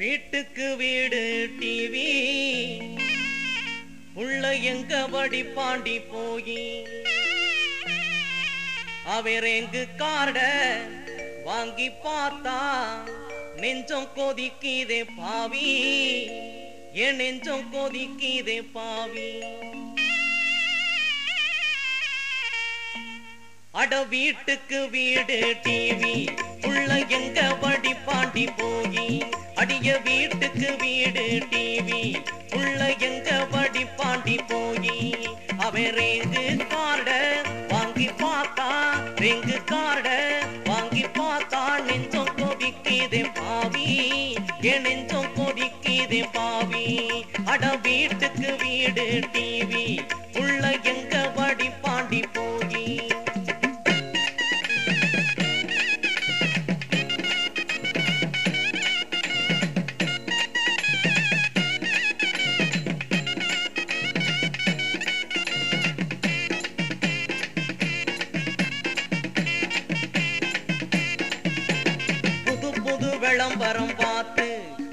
வீட்டுக்கு வீடு டிவி உள்ள எங்க வடி பாண்டி போயி? அவர் எங்கு கார்ட வாங்கி பார்த்தா? நெஞ்சம் கொதிக்கிதே பாவி. என் நெஞ்சம் கொதிக்கிதே பாவி. அட வீட்டுக்கு வீடு டிவி உள்ள எங்க வடி பாண்டி போயி? அடிய வீட்டுக்கு வீடு டிவி உள்ள எங்க வடி பாண்டி போயி? அவன் ரேங்கு கார்ட வாங்கி பார்த்தா ரேங்கு கார்ட வாங்கி பார்த்தா நெஞ்சம் கொதிக்குதே பாவி. என் நெஞ்சம் கொதிக்குதே பாவி. அட வீட்டுக்கு வீடு டிவி விளம்பரம் பார்த்து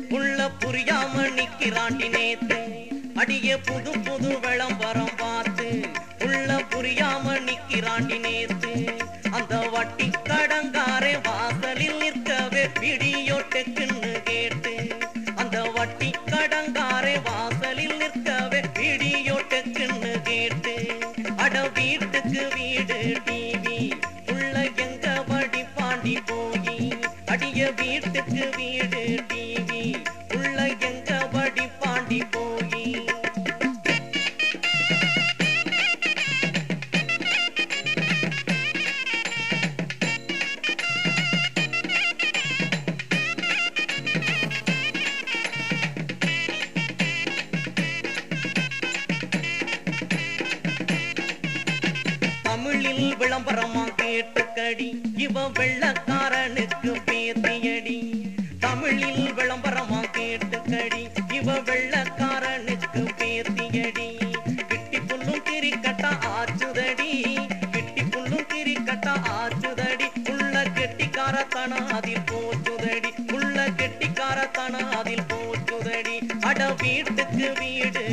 உள்ள புரியாம நிக்கிறாண்டி நேத்து. அடிய புது புது விளம்பரம் பார்த்து உள்ள புரியாம நிக்கிறாண்டி நேத்து. அந்த வட்டி கடங்காரே வாச தமிழில் விளம்பரமா கேட்டுக்கடி. இவ வெள்ளக்காரனுக்கு பேத்தியடி. தமிழில் விளம்பரமா கேட்டுக்கடி. இவ வெள்ளக்காரனுக்கு பேத்தியடி. கிட்டி புல்லும் கிரிக்கட்டா ஆச்சுதடி. கிட்டி புல்லும் கிரிக்கட்டா ஆச்சுதடி. உள்ள கெட்டிக்காரத்தன அதில் போச்சுதடி. உள்ள கெட்டிக்காரத்தன அதில் போச்சுதடி. அட வீட்டுக்கு வீடு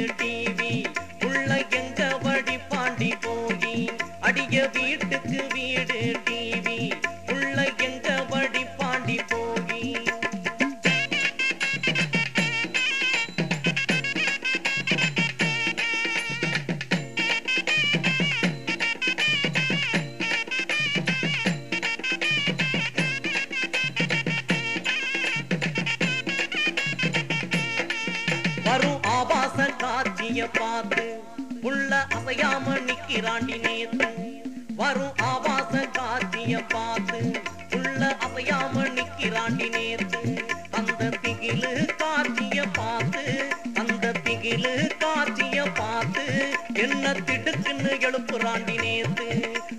ஆபாச காட்சிய பார்த்து உள்ள அசையாம நிக்கிறாண்டி நேத்து. வரும் ஆபாச காட்சிய பார்த்து உள்ள அசையாம நிக்கிறாண்டி நேத்து. அந்த திகிலு காட்சிய பார்த்து அந்த திகிலு காட்சிய பார்த்து என்ன திடுக்குன்னு எழுப்புறாண்டி நேத்து.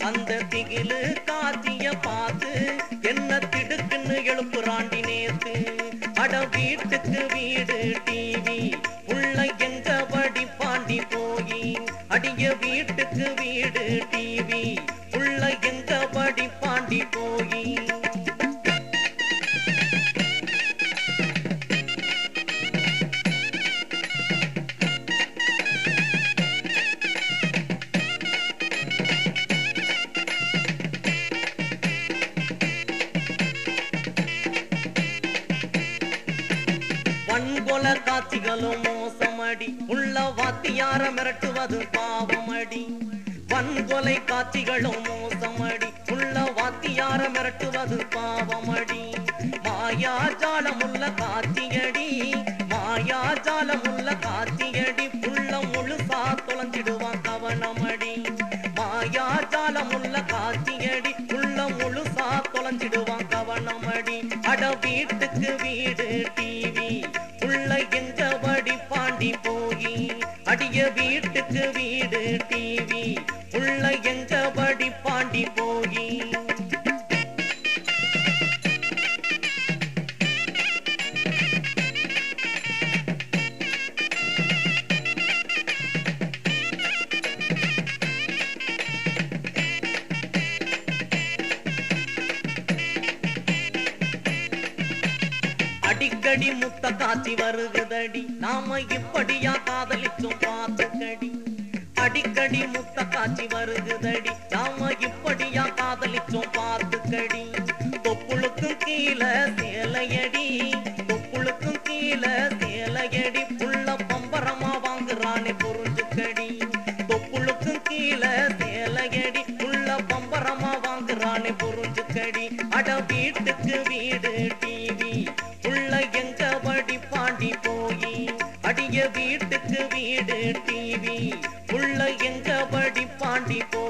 அந்த திகிலு காட்சிய பார்த்து என்ன திடுக்குன்னு எழுப்புறாண்டி நேத்து. அட வீட்டுக்கு வீடு டீ அடிய வீட்டுக்கு வீடு டிவி உள்ள எங்க படி பாண்டி போயி? வன்கொல காட்சிகளும் பாவமடி. உள்ள வாத்தியார மிரட்டுவது பாவமடி. வன்கொலை காட்சிகளும் மோசமடி. உள்ள வாத்தியார மிரட்டுவது பாவமடி. மாயாஜாலமுள்ள காட்சியடி. மாயாஜாலமுள்ள காத்தியடி புள்ள முழுசா தொலைஞ்சிடுவான் கவனமடி. மாயாஜாலமுள்ள காட்சியடி. உள்ள முழுசா தொலைஞ்சிடுவான் கவனம் பாண்டி போகி. அடிக்கடி முத்த காட்சி வருகுதடி. நாம இப்படியா காதலிச்சும் பார்த்துக்கடி. அடிக்கடி முத்த காட்சி வருகுதடி. கீழே சேலையடி தொப்புளுக்கும் கீழே சேலையடி புள்ள பம்பரமா வாங்குறானே புரிஞ்சுக்கடி தொப்புளுக்கும் கீழே சேலையடி புள்ள பம்பரமா வாங்குறானே புரிஞ்சுக்கடி அட வீட்டுக்கு வீடு டிவி உள்ள எங்க வடி பாண்டி போய்? அடிய வீட்டுக்கு வீடு டிவி உள்ள எங்க வடி பாண்டி போய்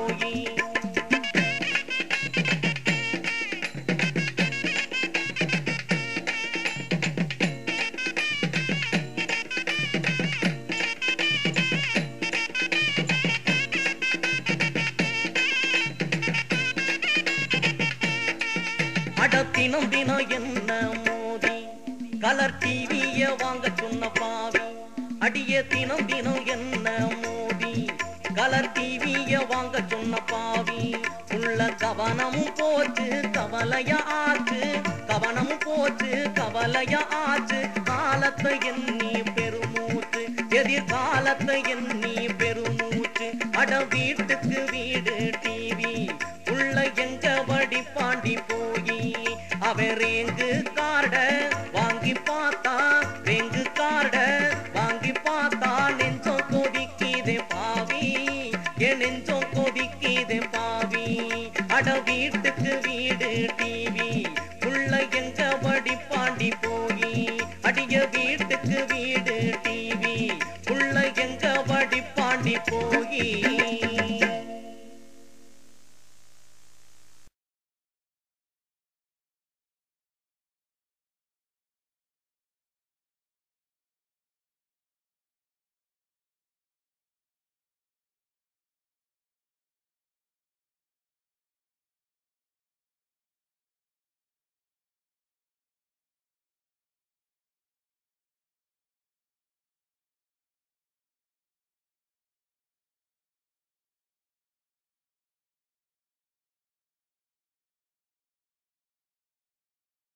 தினம் தினம் என்ன மோதி? கலர் டிவிய வாங்க சொன்ன பாவி. அடிய தினம் தினம் என்ன மோதி? கலர் டிவிய வாங்க சொன்ன பாவி. உள்ள கவனமும் போச்சு கவலையா ஆச்சு. கவனமும் போச்சு கவலையா ஆச்சு. காலத்தை எண்ணி பெருமூச்சு. எதிர்காலத்தை எண்ணி வீட்டுக்கு வீடு டிவி உள்ள எங்க வடி பாண்டி போய்? அடிய வீட்டுக்கு வீடு டிவி உள்ள எங்க வடி பாண்டி போயி?